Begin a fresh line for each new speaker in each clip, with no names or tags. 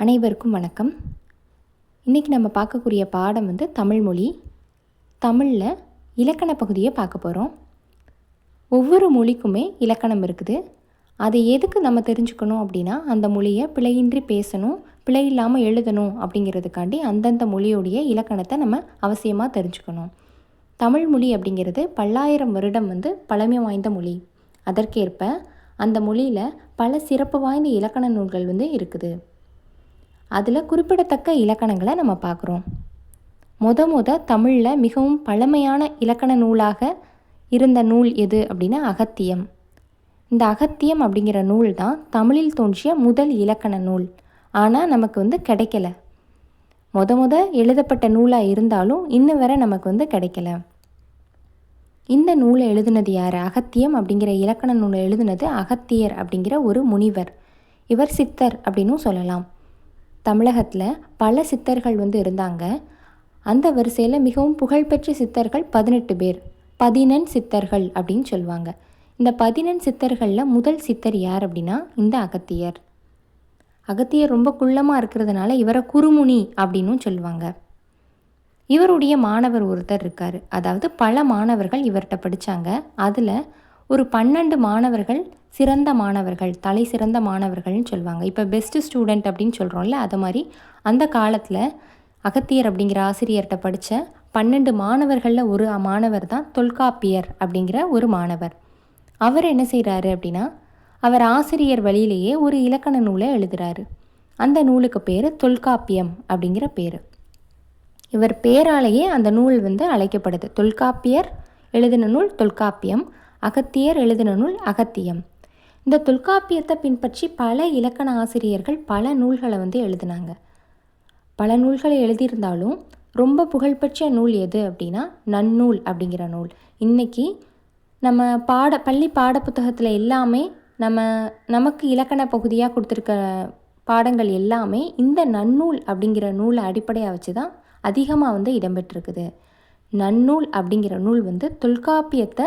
அனைவருக்கும் வணக்கம். இன்றைக்கி நம்ம பார்க்கக்கூடிய பாடம் வந்து தமிழ் மொழி. தமிழில் இலக்கண பகுதியை பார்க்க போகிறோம் ஒவ்வொரு மொழிக்குமே இலக்கணம் இருக்குது. அதை எதுக்கு நம்ம தெரிஞ்சுக்கணும் அப்படின்னா அந்த மொழியை பிழையின்றி பேசணும் பிழை இல்லாமல் எழுதணும் அப்படிங்கிறதுக்காண்டி அந்தந்த மொழியோடைய இலக்கணத்தை நம்ம அவசியமாக தெரிஞ்சுக்கணும். தமிழ் மொழி அப்படிங்கிறது பல்லாயிரம் வருடம் வந்து பழமை வாய்ந்த மொழி. அதற்கேற்ப அந்த மொழியில் பல சிறப்பு வாய்ந்த இலக்கண நூல்கள் வந்து இருக்குது. அதில் குறிப்பிடத்தக்க இலக்கணங்களை நம்ம பார்க்குறோம். முத முத தமிழில் மிகவும் பழமையான இலக்கண நூலாக இருந்த நூல் எது அப்படின்னா அகத்தியம். இந்த அகத்தியம் அப்படிங்கிற நூல் தான் தமிழில் தோன்றிய முதல் இலக்கண நூல். ஆனால் நமக்கு வந்து கிடைக்கல. முத முத எழுதப்பட்ட நூலாக இருந்தாலும் இன்ன வரை நமக்கு வந்து கிடைக்கல. இந்த நூலை எழுதுனது யார்? அகத்தியம் அப்படிங்கிற இலக்கண நூலை எழுதுனது அகத்தியர் அப்படிங்கிற ஒரு முனிவர். இவர் சித்தர் அப்படின்னும் சொல்லலாம். தமிழகத்தில் பல சித்தர்கள் வந்து இருந்தாங்க. அந்த வரிசையில் மிகவும் புகழ்பெற்ற சித்தர்கள் பதினெட்டு பேர். பதினெண் சித்தர்கள் அப்படின்னு சொல்லுவாங்க. இந்த பதினெண் சித்தர்களில் முதல் சித்தர் யார் அப்படின்னா இந்த அகத்தியர். அகத்தியர் ரொம்ப குள்ளமாக இருக்கிறதுனால இவரை குருமுனி அப்படின்னும் சொல்லுவாங்க. இவருடைய மாணவர் ஒருத்தர் இருக்கார். அதாவது பல மாணவர்கள் இவர்கிட்ட படித்தாங்க அதில் ஒரு பன்னெண்டு மாணவர்கள் சிறந்த மாணவர்கள் தலை சிறந்த மாணவர்கள்னு சொல்லுவாங்க. இப்போ பெஸ்ட்டு ஸ்டூடெண்ட் அப்படின்னு சொல்கிறோம்ல அது மாதிரி அந்த காலத்தில் அகத்தியர் அப்படிங்கிற ஆசிரியர்கிட்ட படித்த பன்னெண்டு மாணவர்களில் ஒரு மாணவர் தான் தொல்காப்பியர் அப்படிங்கிற ஒரு மாணவர். அவர் என்ன செய்கிறாரு அப்படின்னா அவர் ஆசிரியர் வழியிலேயே ஒரு இலக்கண நூலை எழுதுகிறாரு அந்த நூலுக்கு பேர் தொல்காப்பியம் அப்படிங்கிற பேர். இவர் பேராலேயே அந்த நூல் வந்து அழைக்கப்படுது. தொல்காப்பியர் எழுதின நூல் தொல்காப்பியம். அகத்தியர் எழுதின நூல் அகத்தியம். இந்த தொல்காப்பியத்தை பின்பற்றி பல இலக்கண ஆசிரியர்கள் பல நூல்களை வந்து எழுதினாங்க. பல நூல்களை எழுதியிருந்தாலும் ரொம்ப புகழ்பெற்ற நூல் எது அப்படின்னா நன்னூல் அப்படிங்கிற நூல். இன்றைக்கி நம்ம பாட பள்ளி பாடப்புத்தகத்தில் எல்லாமே நம்ம நமக்கு இலக்கண பகுதியாக கொடுத்துருக்க பாடங்கள் எல்லாமே இந்த நன்னூல் அப்படிங்கிற நூலை அடிப்படையாக வச்சு தான் அதிகமாக வந்து இடம்பெற்றிருக்குது. நன்னூல் அப்படிங்கிற நூல் வந்து தொல்காப்பியத்தை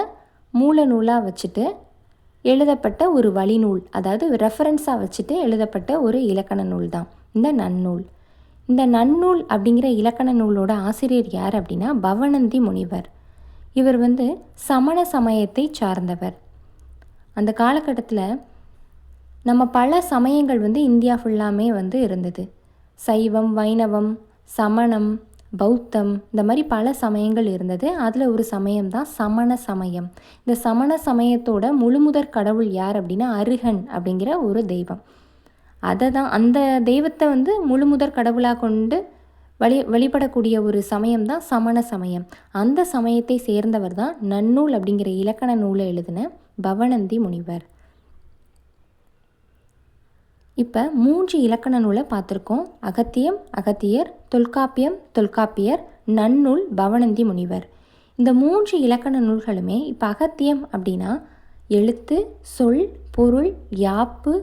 மூல நூலாக வச்சுட்டு எழுதப்பட்ட ஒரு வழிநூல் அதாவது ரெஃபரன்ஸாக வச்சுட்டு எழுதப்பட்ட ஒரு இலக்கண நூல் தான். இந்த நன்னூல். இந்த நன்னூல் அப்படிங்கிற இலக்கண நூலோட ஆசிரியர் யார் அப்படின்னா பவனந்தி முனிவர். இவர் வந்து சமண சமயத்தை சார்ந்தவர். அந்த காலகட்டத்தில் நம்ம பல சமயங்கள் வந்து இந்தியா ஃபுல்லாமே வந்து இருந்தது. சைவம் வைணவம் சமணம் பௌத்தம் இந்த மாதிரி பல சமயங்கள் இருந்தது. அதில் ஒரு சமயம் தான் சமண சமயம். இந்த சமண சமயத்தோட முழுமுதற் கடவுள் யார் அப்படின்னா அருகன் அப்படிங்கிற ஒரு தெய்வம். அதை தான் அந்த தெய்வத்தை வந்து முழுமுதற் கடவுளாக கொண்டு வழி வழிபடக்கூடிய ஒரு சமயம் தான் சமண சமயம். அந்த சமயத்தை சேர்ந்தவர் தான் நன்னூல் அப்படிங்கிற இலக்கண நூலை எழுதின பவனந்தி முனிவர். இப்போ மூன்று இலக்கண நூலை பார்த்துருக்கோம். அகத்தியம் அகத்தியர் தொல்காப்பியம் தொல்காப்பியர் நன்னூல் பவனந்தி முனிவர். இந்த மூன்று இலக்கண நூல்களுமே இப்போ அகத்தியம் அப்படின்னா எழுத்து சொல் பொருள் யாப்பு